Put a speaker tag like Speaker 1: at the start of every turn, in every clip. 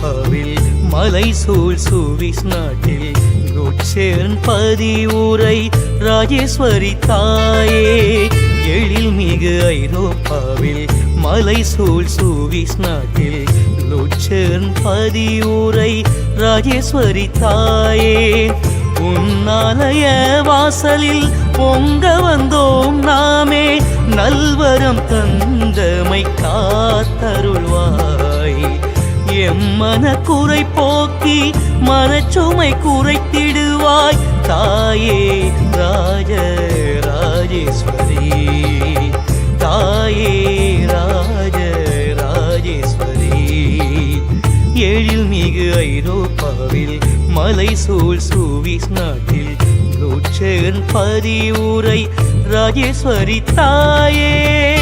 Speaker 1: ஐரோப்பாவில் மலை சூழ் சூவிஸ் நாட்டில் லுட்சேர்ன் பதிவுரை ராஜேஸ்வரி தாயே. எழில் மிகு ஐரோப்பாவில் மலை சூழ் சூவிஸ் நாட்டில் லுட்சேர்ன் பதிவுரை ராஜேஸ்வரி தாயே. உன்னாலய வாசலில் பொங்க வந்தோம் நாமே. நல்வரம் தந்தமை காத்தருள்வார். எம்மன குறை போக்கி மனச்சுமை குறைத்திடுவாய். தாயே ராஜ ராஜேஸ்வரி. தாயே ராஜ ராஜேஸ்வரி. எழில் மிகு ஐரோப்பாவில் மலை சூழ் சூவிஸ் நாட்டில் லோட்சகன் பதிவுரை. ராஜேஸ்வரி தாயே.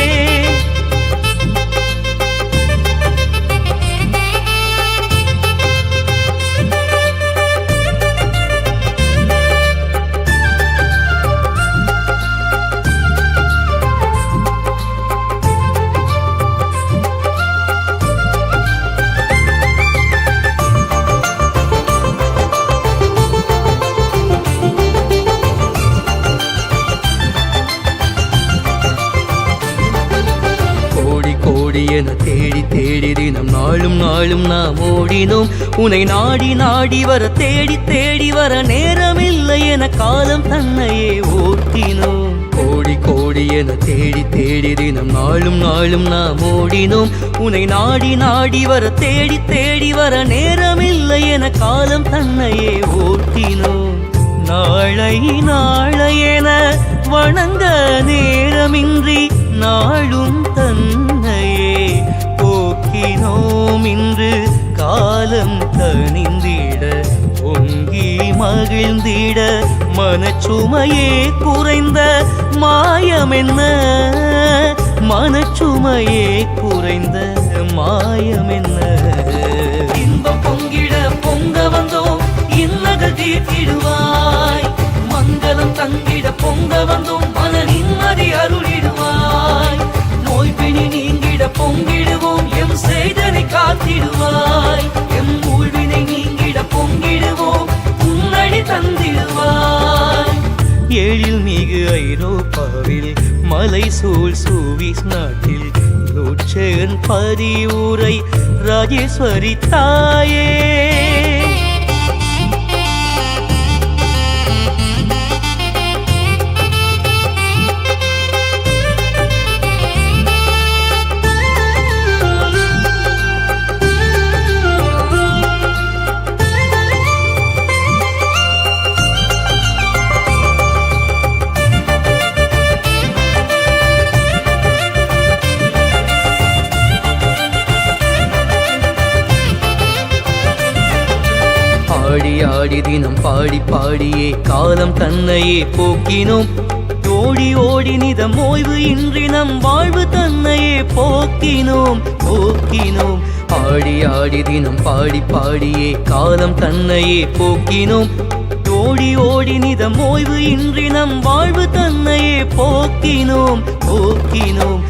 Speaker 1: கோடி என தேடி தேடி தினம் நாளும் நாளும் நாம் ஓடினோம். உன்னை நாடி நாடி வர தேடி தேடி வர நேரமில்லை என காலம் தன்னையே ஓட்டினோம். கோடி கோடி என தேடி தேடி தினம் நாளும் நாளும் நாம் ஓடினோம். உன்னை நாடி நாடி வர தேடி தேடி வர நேரமில்லை என காலம் தன்னையே ஓட்டினோம். நாளை நாளை என வணங்க நேரமின்றி நாளும் தன்னை போக்கினோம் இன்று காலம் தனிந்திட பொங்கி மகிழ்ந்திட மனச்சுமையே குறைந்த மாயமென்ன மனச்சுமையே குறைந்த மாயமென்ன மலை சூழ் சூவிஸ் நாட்டில் லோட்சகன் பதிவுரை ராஜேஸ்வரி தாயே. ஆடி ஆடி தினம் பாடி பாடியே காலம் தன்னையே போக்கினோம். ஓடி ஓடி நிதம் ஓய்வு இன்றி நம் வாழ்வு தன்னையே போக்கினோம் போக்கினோம். ஆடி ஆடி தினம் பாடி பாடியே காலம் தன்னையே போக்கினோம். ஓடி ஓடி நிதம் ஓய்வு இன்றி நம் வாழ்வு தன்னையே போக்கினோம் போக்கினோம்.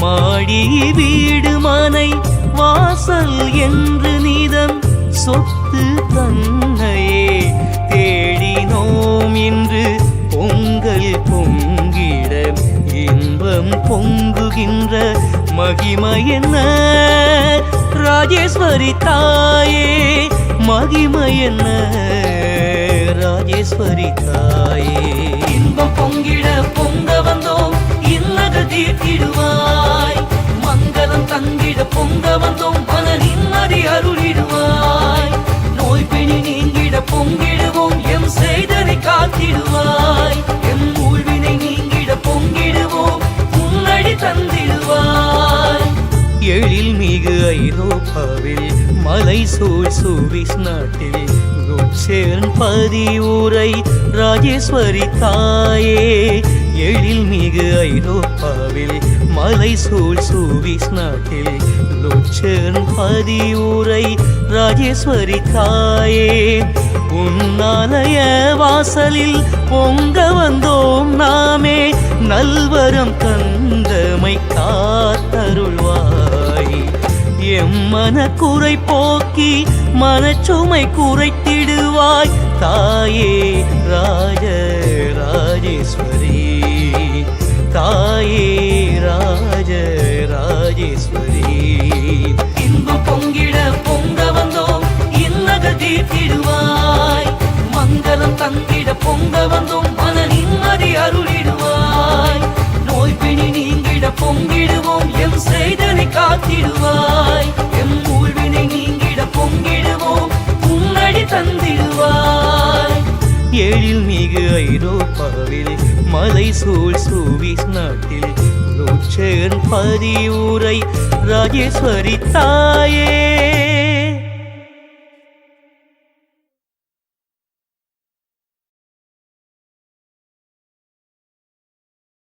Speaker 1: மாடி வீடு மனை வாசல் என்று நிதம் சொத்து தன்னையே தேடினோம் என்று பொங்கல் பொங்கிட இன்பம் பொங்குகின்ற மகிமை என்ன? ராஜேஸ்வரி தாயே மகிமை என்ன? ராஜேஸ்வரி தாயே. இன்பம் பொங்கிட பொங்க வந்தோம் இன்னக தீர்த்திடுவாய். மங்களம் தங்கிட பொங்க வந்தோம் மன நிம்மதி அருளிடுவாய். எழில் மிகு ஐரோப்பாவில் மலை சூழ் சூவிஸ் நாட்டில் லுட்சேர்ன் பதிவுரை ராஜேஸ்வரி தாயே. எழில் மிகு ஐரோப்பாவில் மலை சூழ் சூவிஸ் நாட்டில் லுட்சேர்ன் பதிவுரை ராஜேஸ்வரி தாயே. உன்னாலய வாசலில் பொங்க வந்தோம் நாமே. நல்வரம் தந்தமை காத்தருள்வார். எம் மனக்குறை போக்கி மனச்சுமை குறைத்திடுவாய். தாயே ராஜ ராஜேஸ்வரி. தாயே ராஜ ராஜேஸ்வரி. இன்பு பொங்கிட பொங்க வந்தோம் இன்னக தீர்த்திடுவாய். மங்களம் தந்திட பொங்க வந்தோம் மன நிம்மதி அருளிடுவாய். நோய் பிணி நீங்கிட பொங்க செய்தனை காத்திடுவாய். எம் ஊழ்வினை நீங்கிட பொங்கிடுவோம். உன்னடி தந்திடுவாய். எழில் மிகு ஐரோப்பாவில் மலை சூழ் சூவிஸ் நாட்டில் பதிவுரை ராஜேஸ்வரி தாயே.